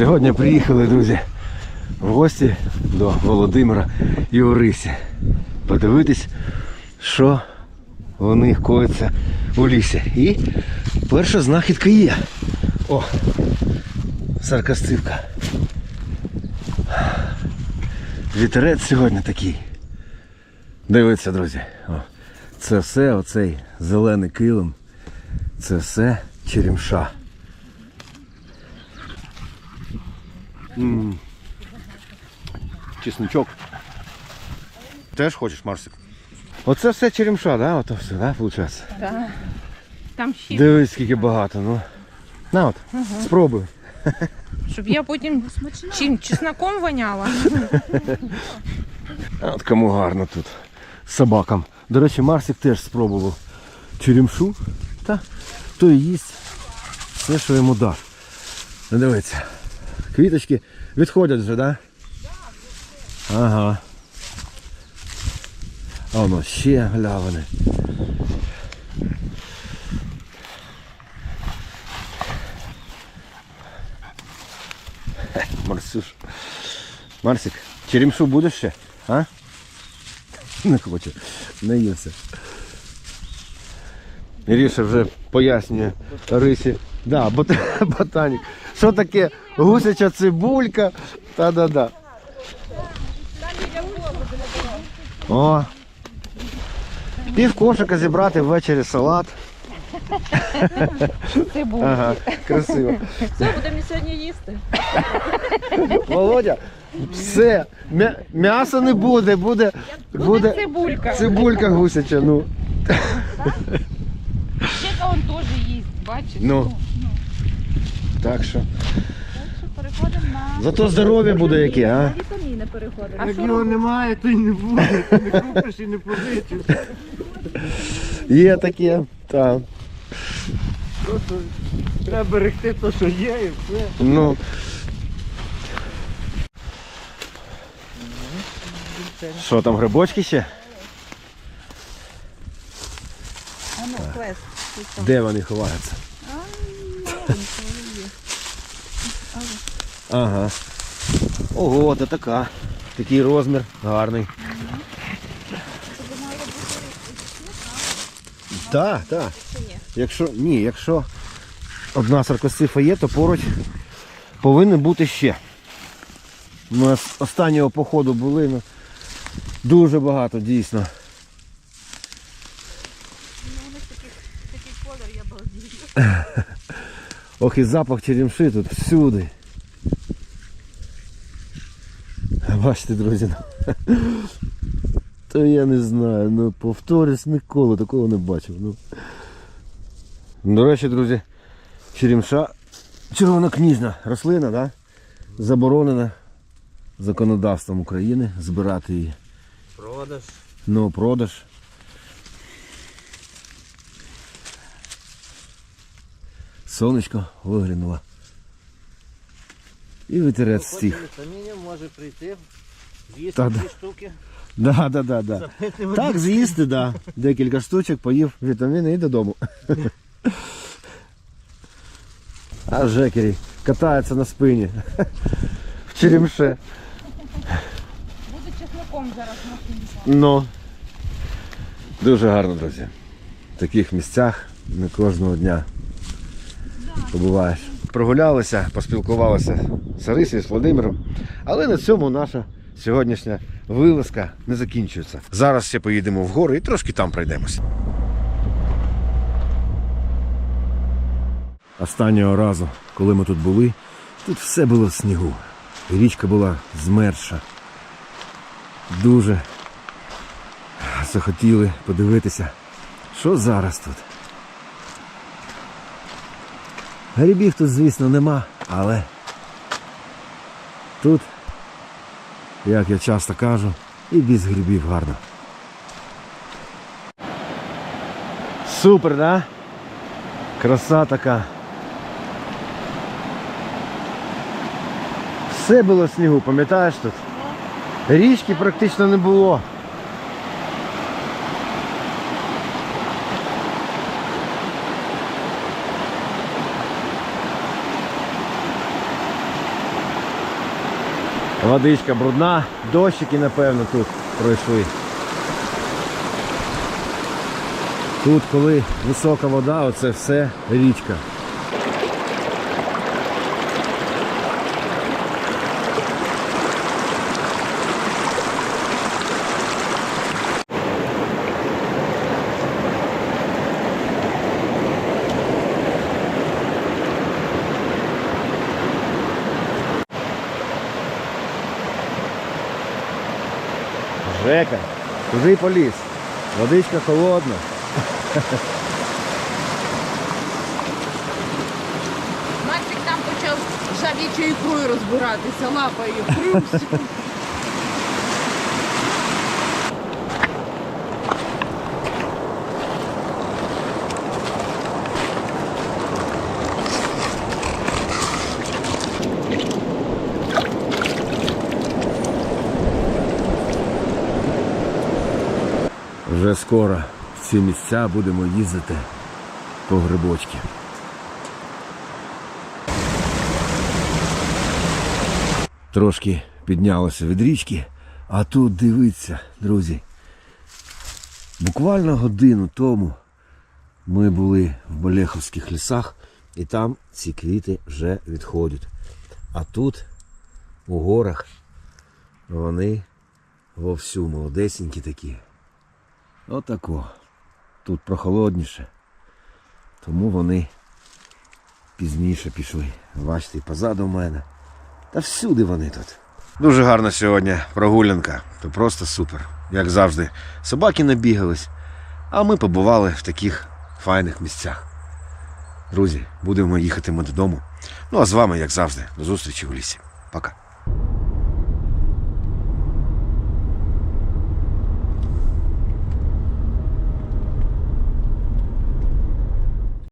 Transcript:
Сьогодні приїхали, друзі, в гості до Володимира і Орисі. Подивитись, що у них коїться у лісі. І перша знахідка є. О! Саркастивка. Вітерець сьогодні такий. Дивіться, друзі. О, це все, оцей зелений килим. Це все черемша. М. Чесночок. Теж хочеш, Марсик? Оце все черемша, да? Ото все, да, виходить? Да. Там ще, Дивись, скільки багато, ну. На от, спробуй. щоб я потім чим чесноком воняла. От кому гарно тут. Собакам. До речі, Марсик теж спробував черемшу. Та той їсть все, що йому дав. Ну дивіться. Квіточки відходять вже, да? Ага. А воно ще глявини. Хе, Марсюш. Марсик, черемшу будеш ще? А? Не хоче, не ївся. Іріша вже пояснює Рисі. Да, бот... ботанік. Що таке гусяча цибулька? Та-да-да. О. Пів кошика зібрати ввечері салат. Був. Ага, красиво. Це будемо сьогодні їсти. Володя, все, м'я- м'яса не буде, буде, Буде буде цибулька. цибулька гусяча. Ну. Чека он теж їсть, бачиш? Ну. Так що. Переходимо на Зато здоров'я буде яке, а? вітаміни переходимо. А Як його немає, то й не буде. Ти не купиш і не позичиш. Є таке. Так. Просто треба берегти те, що є, і все. Ну. Що там, грибочки ще? А ну, що? Де вони ховаються? Ага. Ого, це така. Такий розмір гарний. Так, так. Якщо ні, якщо одна саркосифа є, то поруч повинен бути ще. У нас останнього походу були ну, дуже багато дійсно. Такий колір, я балдію. Ох і запах черемши тут всюди. Бачите, друзі. ну, То я не знаю, ну повторюсь ніколи такого не бачив. Ну. До речі, друзі, черемша червонокніжна рослина, да? заборонена законодавством України збирати її. Продаж. Ну, продаж. Сонечко виглянуло. І вітерець стих. Вітамінів може прийти, з'їсти да. штуки, Да, да, да, да. Так, з'їсти, да. Декілька штучок, поїв вітаміни і додому. А Жекері катається на спині. В черемше. Буде чесноком зараз машинка. Ну. Дуже гарно, друзі. В таких місцях не кожного дня побуваєш. Прогулялися, поспілкувалися з Арисією, з Володимиром. Але на цьому наша сьогоднішня вилазка не закінчується. Зараз ще поїдемо вгору і трошки там пройдемося. Останнього разу, коли ми тут були, тут все було в снігу. І річка була змерша. Дуже захотіли подивитися, що зараз тут. Грибів тут, звісно, нема, але тут, як я часто кажу, і без грибів гарно. Супер, да? Краса така. Все було снігу, пам'ятаєш тут? Річки практично не було. Водичка брудна, дощики, напевно, тут пройшли. Тут, коли висока вода, оце все річка. Жека, куди поліз? Водичка холодна. Максик там почав жабічою ікрою розбиратися, лапою. Хрюсь. Вже скоро в ці місця будемо їздити по грибочки. Трошки піднялося від річки, а тут дивіться, друзі. Буквально годину тому ми були в Болеховських лісах, і там ці квіти вже відходять. А тут, у горах, вони вовсю молодесенькі такі. Отако. Тут прохолодніше. Тому вони пізніше пішли. Бачите, позаду мене. Та всюди вони тут. Дуже гарна сьогодні прогулянка. То просто супер. Як завжди. Собаки набігались, а ми побували в таких файних місцях. Друзі, будемо їхати ми додому. Ну а з вами, як завжди, до зустрічі у лісі. Пока.